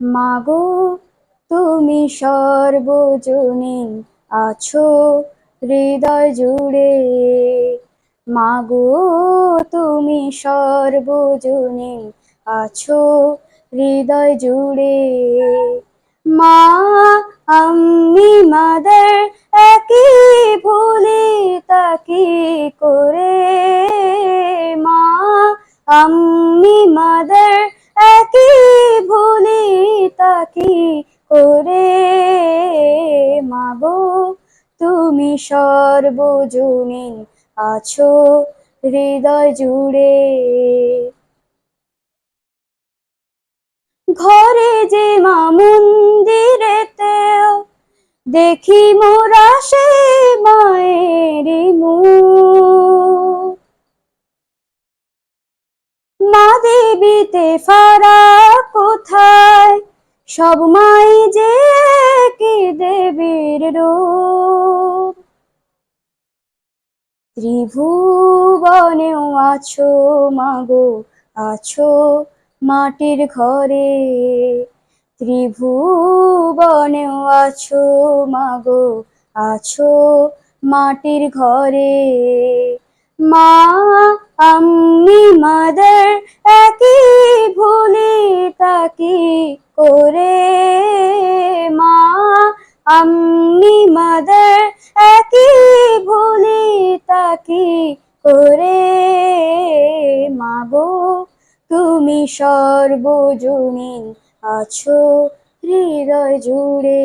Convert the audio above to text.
মাগো, তুমি সর্বজনীন আছো, হৃদয় জুড়ে। মাগো, তুমি সর্বজনীন আছো, হৃদয় জুড়ে। মা, আমি, মাদার, একই ভুলি তাকি করে। মা, আমি, মাদার একই ভুলি তাকি করে মাগো। তুমি সর্বজনীন আছো, হৃদয় জুড়ে। ঘরে যে মা মন্দিরেতেও দেখি মোরা সে মায়েরই মুখ দেবীতে ফারা কোথায়? সব মাই যে কি দেবীর রূপ। ত্রিভুবনেও আছো মাগো, আছো মাটির ঘরে। ত্রিভুবনেও আছো মাগো, আছো মাটির ঘরে। মা আমি মাদার, একই ভুলি তাকি করে মা। আমি মাদার, একই ভুলি তাকি করে মা গো। তুমি সর্বজনীন আছো, হৃদয় জুড়ে।